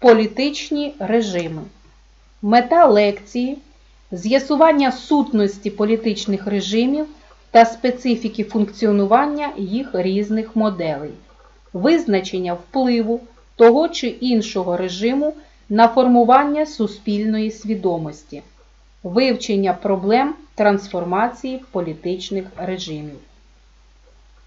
Політичні режими. Мета лекції з'ясування сутності політичних режимів та специфіки функціонування їх різних моделей, визначення впливу того чи іншого режиму на формування суспільної свідомості, вивчення проблем трансформації політичних режимів.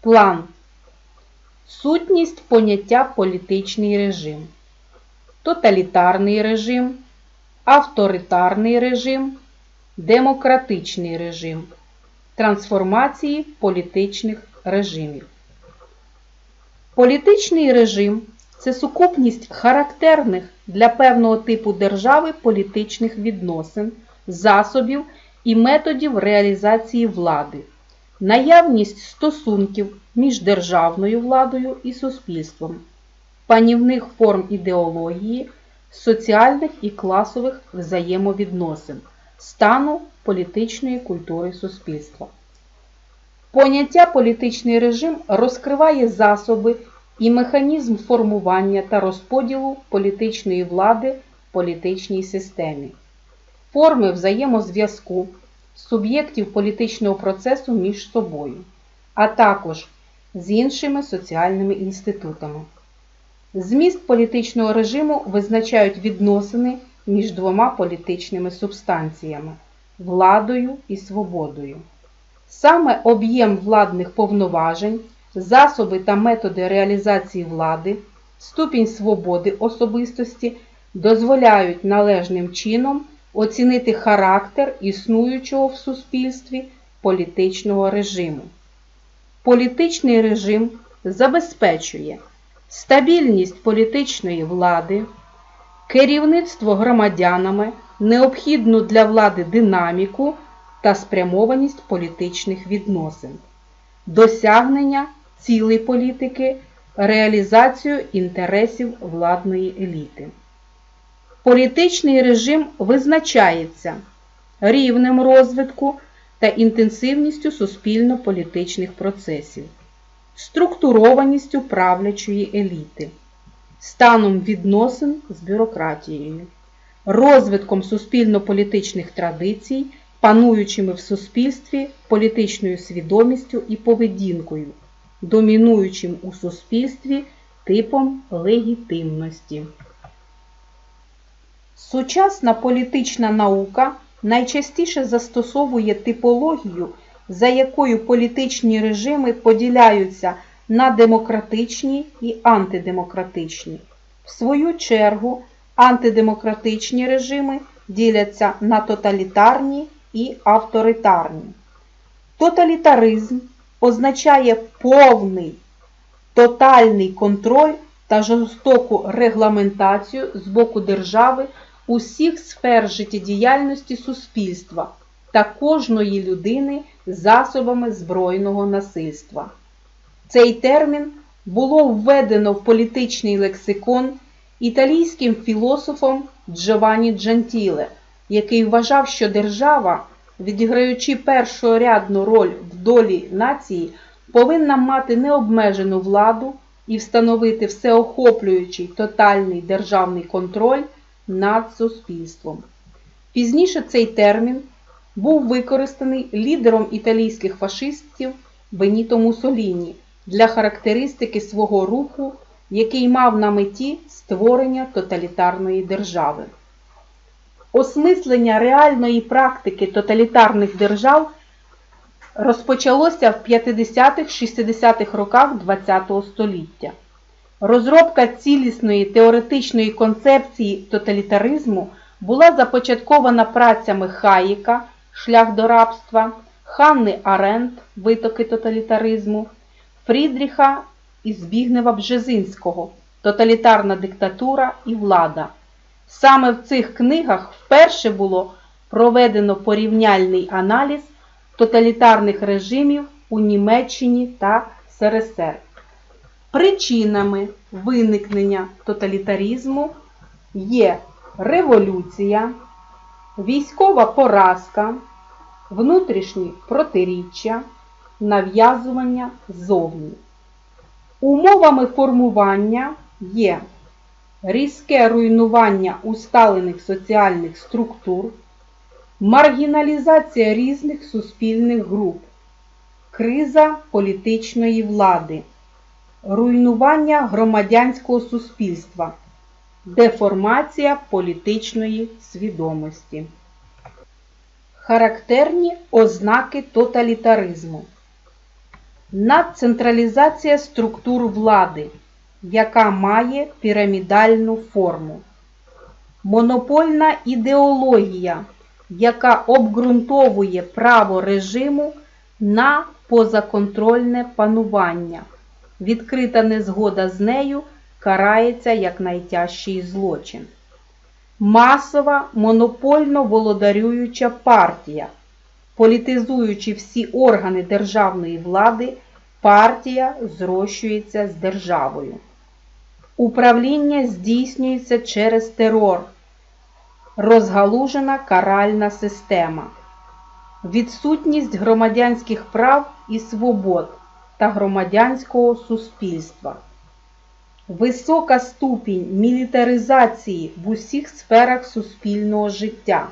План. Сутність поняття політичний режим, тоталітарний режим, авторитарний режим, демократичний режим, трансформації політичних режимів. Політичний режим це сукупність характерних для певного типу держави політичних відносин, засобів і методів реалізації влади, наявність стосунків між державною владою і суспільством, панівних форм ідеології, соціальних і класових взаємовідносин, стану політичної культури суспільства. Поняття політичний режим розкриває засоби і механізм формування та розподілу політичної влади в політичній системі, форми взаємозв'язку суб'єктів політичного процесу між собою, а також з іншими соціальними інститутами. Зміст політичного режиму визначають відносини між двома політичними субстанціями владою і свободою. Саме об'єм владних повноважень, засоби та методи реалізації влади, ступінь свободи особистості дозволяють належним чином оцінити характер існуючого в суспільстві політичного режиму. Політичний режим забезпечує стабільність політичної влади, керівництво громадянами, необхідну для влади динаміку та спрямованість політичних відносин, досягнення цілей політики, реалізацію інтересів владної еліти. Політичний режим визначається рівнем розвитку та інтенсивністю суспільно-політичних процесів, структурованістю правлячої еліти, станом відносин з бюрократією, розвитком суспільно-політичних традицій, пануючими в суспільстві політичною свідомістю і поведінкою, домінуючим у суспільстві типом легітимності. Сучасна політична наука найчастіше застосовує типологію, за якою політичні режими поділяються на демократичні і антидемократичні. В свою чергу, антидемократичні режими діляться на тоталітарні і авторитарні. Тоталітаризм означає повний тотальний контроль та жорстоку регламентацію з боку держави усіх сфер життєдіяльності суспільства та кожної людини засобами збройного насильства. Цей термін було введено в політичний лексикон італійським філософом Джованні Джантіле, який вважав, що держава, відіграючи першорядну роль в долі нації, повинна мати необмежену владу і встановити всеохоплюючий тотальний державний контроль над суспільством. Пізніше цей термін був використаний лідером італійських фашистів Беніто Мусоліні для характеристики свого руху, який мав на меті створення тоталітарної держави. Осмислення реальної практики тоталітарних держав розпочалося в 50-60-х роках ХХ століття. Розробка цілісної теоретичної концепції тоталітаризму була започаткована працями Хаїка Шлях до рабства, Ханни Аренд Витоки тоталітаризму, Фрідріха і Збігнева Бжезинського Тоталітарна диктатура і влада. Саме в цих книгах вперше було проведено порівняльний аналіз тоталітарних режимів у Німеччині та СРСР. Причинами виникнення тоталітарізму є революція, військова поразка, внутрішні протиріччя, нав'язування зовні. Умовами формування є різке руйнування усталених соціальних структур, маргіналізація різних суспільних груп, криза політичної влади, руйнування громадянського суспільства, деформація політичної свідомості. Характерні ознаки тоталітаризму. Надцентралізація структур влади, яка має пірамідальну форму. Монопольна ідеологія, яка обґрунтовує право режиму на позаконтрольне панування. Відкрита незгода з нею карається як найтяжчий злочин. Масова монопольно володарююча партія. Політизуючи всі органи державної влади, партія зрощується з державою. Управління здійснюється через терор, розгалужена каральна система, відсутність громадянських прав і свобод та громадянського суспільства, висока ступінь мілітаризації в усіх сферах суспільного життя.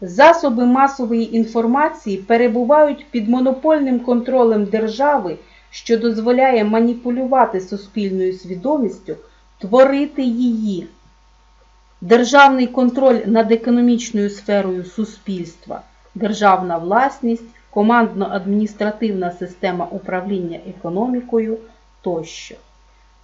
Засоби масової інформації перебувають під монопольним контролем держави, що дозволяє маніпулювати суспільною свідомістю, творити її. Державний контроль над економічною сферою суспільства, державна власність, командно-адміністративна система управління економікою тощо.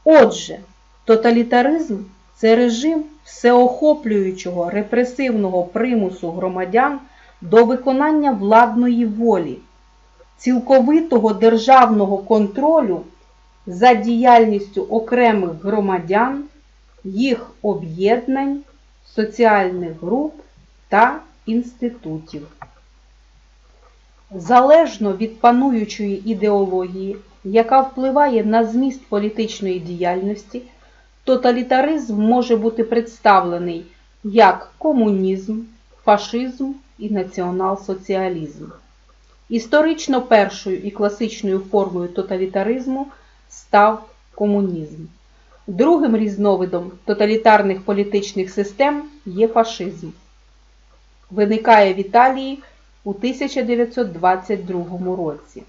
Отже, тоталітаризм це режим всеохоплюючого репресивного примусу громадян до виконання владної волі, цілковитого державного контролю за діяльністю окремих громадян, їх об'єднань, соціальних груп та інститутів. Залежно від пануючої ідеології, яка впливає на зміст політичної діяльності, тоталітаризм може бути представлений як комунізм, фашизм і націонал-соціалізм. Історично першою і класичною формою тоталітаризму став комунізм. Другим різновидом тоталітарних політичних систем є фашизм. Виникає в Італії у 1922 році.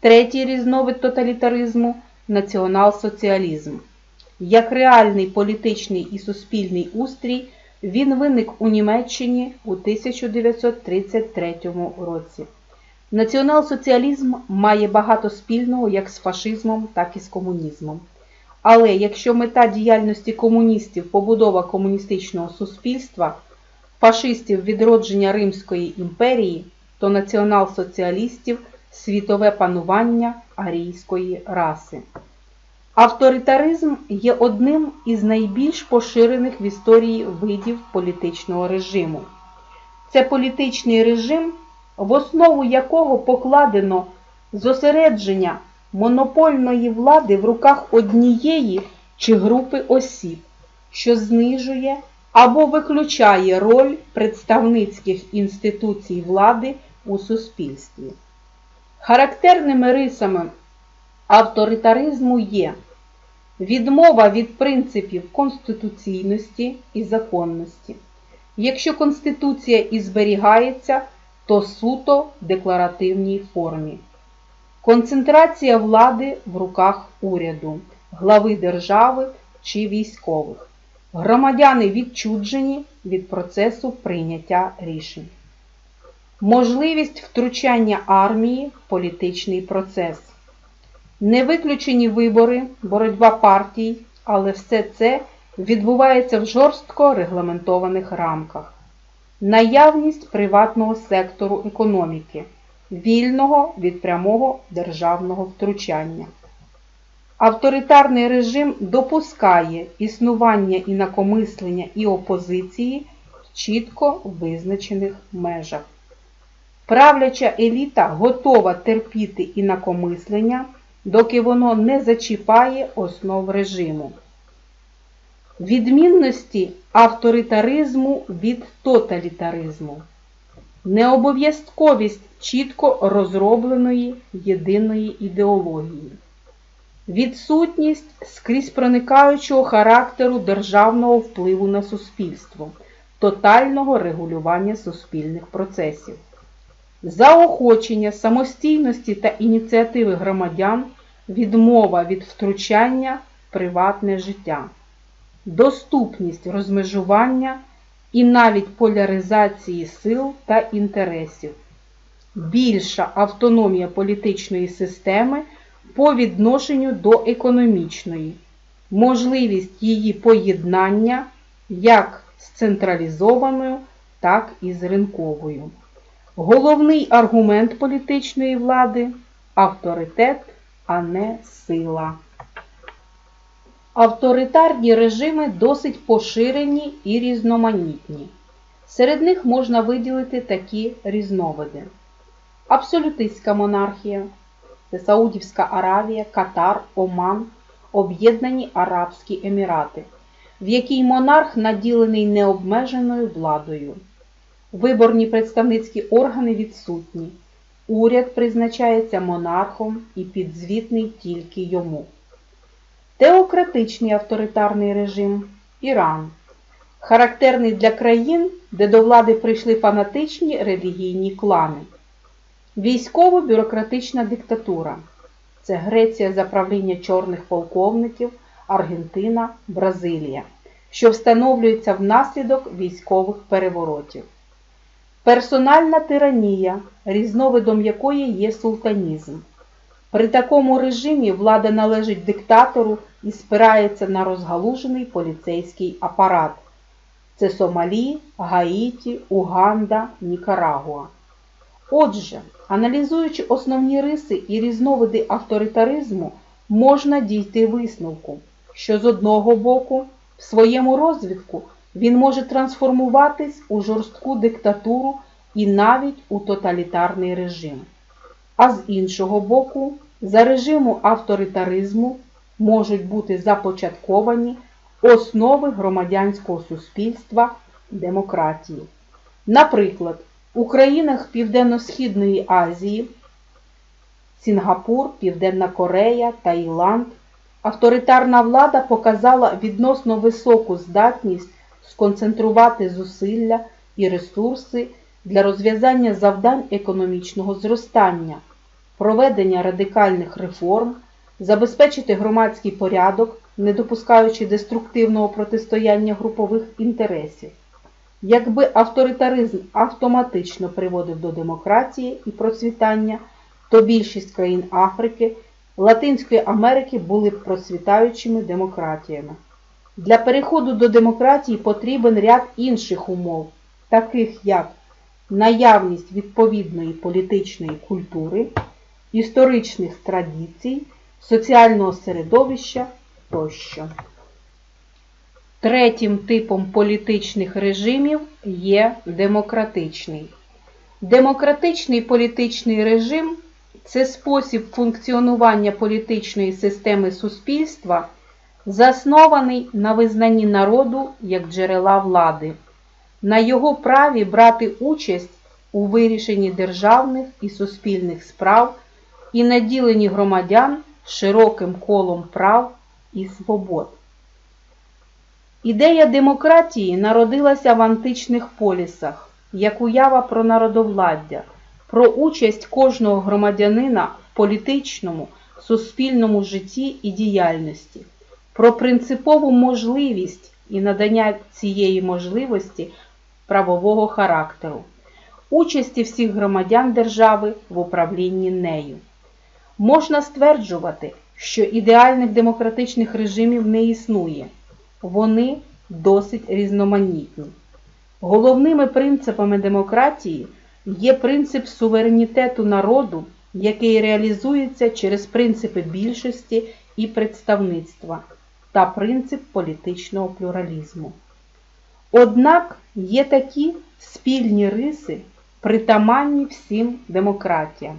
Третій різновид тоталітаризму націонал-соціалізм. Як реальний політичний і суспільний устрій він виник у Німеччині у 1933 році. Націонал-соціалізм має багато спільного як з фашизмом, так і з комунізмом. Але якщо мета діяльності комуністів побудова комуністичного суспільства, фашистів відродження Римської імперії, то націонал-соціалістів світове панування арійської раси. Авторитаризм є одним із найбільш поширених в історії видів політичного режиму. Це політичний режим, в основу якого покладено зосередження монопольної влади в руках однієї чи групи осіб, що знижує або виключає роль представницьких інституцій влади у суспільстві. Характерними рисами авторитаризму є відмова від принципів конституційності і законності. Якщо Конституція і зберігається, то суто в декларативній формі. Концентрація влади в руках уряду, глави держави чи військових. Громадяни відчуджені від процесу прийняття рішень. Можливість втручання армії в політичний процес. Не вибори, боротьба партій, але все це відбувається в жорстко регламентованих рамках. Наявність приватного сектору економіки, вільного від прямого державного втручання. Авторитарний режим допускає існування інакомислення і опозиції в чітко визначених межах. Правляча еліта готова терпіти інакомислення доки воно не зачіпає основ режиму. Відмінності авторитаризму від тоталітаризму. Необов'язковість чітко розробленої єдиної ідеології. відсутність скрізь проникаючого характеру державного впливу на суспільство, тотального регулювання суспільних процесів, заохочення самостійності та ініціативи громадян, відмова від втручання в приватне життя, доступність розмежування і навіть поляризації сил та інтересів, більша автономія політичної системи по відношенню до економічної, можливість її поєднання як з централізованою, так і з ринковою. Головний аргумент політичної влади авторитет, а не сила. Авторитарні режими досить поширені і різноманітні. Серед них можна виділити такі різновиди: абсолютистська монархія, це Саудівська Аравія, Катар, Оман, Об'єднані Арабські Емірати, в якій монарх наділений необмеженою владою. Виборні представницькі органи відсутні. Уряд призначається монархом і підзвітний тільки йому. Теократичний авторитарний режим Іран. Характерний для країн, де до влади прийшли фанатичні релігійні клани. Військово-бюрократична диктатура. Це Греція за правління чорних полковників, Аргентина, Бразилія, що встановлюється внаслідок військових переворотів. Персональна тиранія, різновидом якої є султанізм. При такому режимі влада належить диктатору і спирається на розгалужений поліцейський апарат. Це Сомалі, Гаїті, Уганда, Нікарагуа. Отже, аналізуючи основні риси і різновиди авторитаризму, можна дійти висновку, що з одного боку, в своєму розвитку він може трансформуватись у жорстку диктатуру і навіть у тоталітарний режим. А з іншого боку, за режиму авторитаризму можуть бути започатковані основи громадянського суспільства демократії. Наприклад, у країнах Південно-Східної Азії, Сінгапур, Південна Корея, Таїланд, авторитарна влада показала відносно високу здатність сконцентрувати зусилля і ресурси для розв'язання завдань економічного зростання, проведення радикальних реформ, забезпечити громадський порядок, не допускаючи деструктивного протистояння групових інтересів. Якби авторитаризм автоматично приводив до демократії і процвітання, то більшість країн Африки, Латинської Америки були б процвітаючими демократіями. Для переходу до демократії потрібен ряд інших умов, таких як наявність відповідної політичної культури, історичних традицій, соціального середовища тощо. Третім типом політичних режимів є демократичний. Демократичний політичний режим це спосіб функціонування політичної системи суспільства, заснований на визнанні народу як джерела влади, на його праві брати участь у вирішенні державних і суспільних справ і наділенні громадян широким колом прав і свобод. Ідея демократії народилася в античних полісах, як уява про народовладдя, про участь кожного громадянина в політичному, суспільному житті і діяльності, про принципову можливість і надання цієї можливості правового характеру, участі всіх громадян держави в управлінні нею. Можна стверджувати, що ідеальних демократичних режимів не існує вони досить різноманітні. Головними принципами демократії є принцип суверенітету народу, який реалізується через принципи більшості і представництва та принцип політичного плюралізму. Однак є такі спільні риси, притаманні всім демократіям.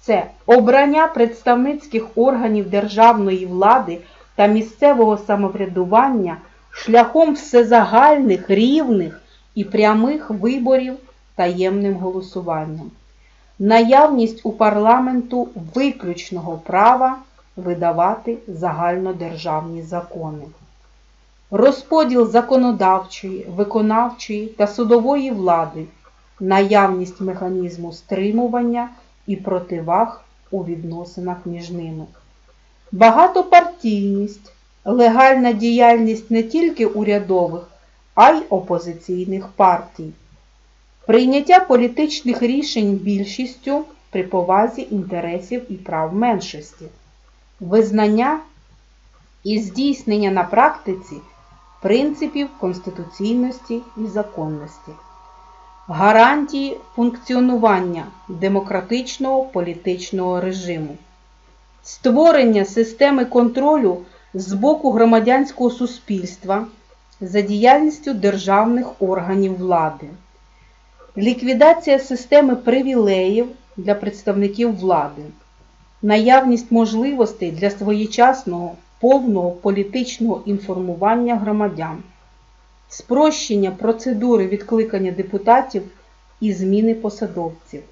Це обрання представницьких органів державної влади та місцевого самоврядування шляхом всезагальних, рівних і прямих виборів таємним голосуванням, наявність у парламенту виключного права видавати загальнодержавні закони. Розподіл законодавчої, виконавчої та судової влади, наявність механізму стримування і противаг у відносинах між ними. Багатопартійність, легальна діяльність не тільки урядових, а й опозиційних партій. Прийняття політичних рішень більшістю при повазі інтересів і прав меншості, визнання і здійснення на практиці принципів конституційності і законності, гарантії функціонування демократичного політичного режиму, створення системи контролю з боку громадянського суспільства за діяльністю державних органів влади, ліквідація системи привілеїв для представників влади, наявність можливостей для своєчасного повного політичного інформування громадян, спрощення процедури відкликання депутатів і зміни посадовців,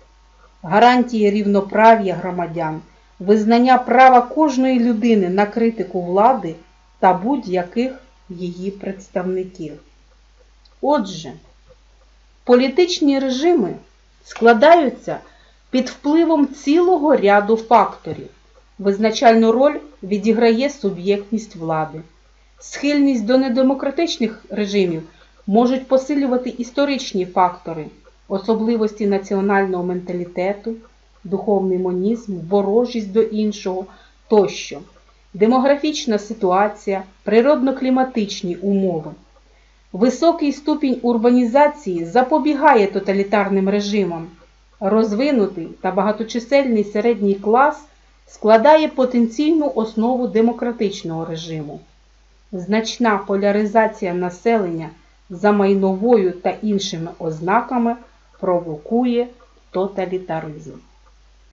гарантії рівноправ'я громадян, визнання права кожної людини на критику влади та будь-яких її представників. Отже, політичні режими складаються під впливом цілого ряду факторів. Визначальну роль відіграє суб'єктність влади. Схильність до недемократичних режимів можуть посилювати історичні фактори, особливості національного менталітету, духовний монізм, ворожість до іншого тощо, демографічна ситуація, природно-кліматичні умови. Високий ступінь урбанізації запобігає тоталітарним режимам. Розвинутий та багаточисельний середній клас складає потенційну основу демократичного режиму. Значна поляризація населення за майновою та іншими ознаками провокує тоталітаризм.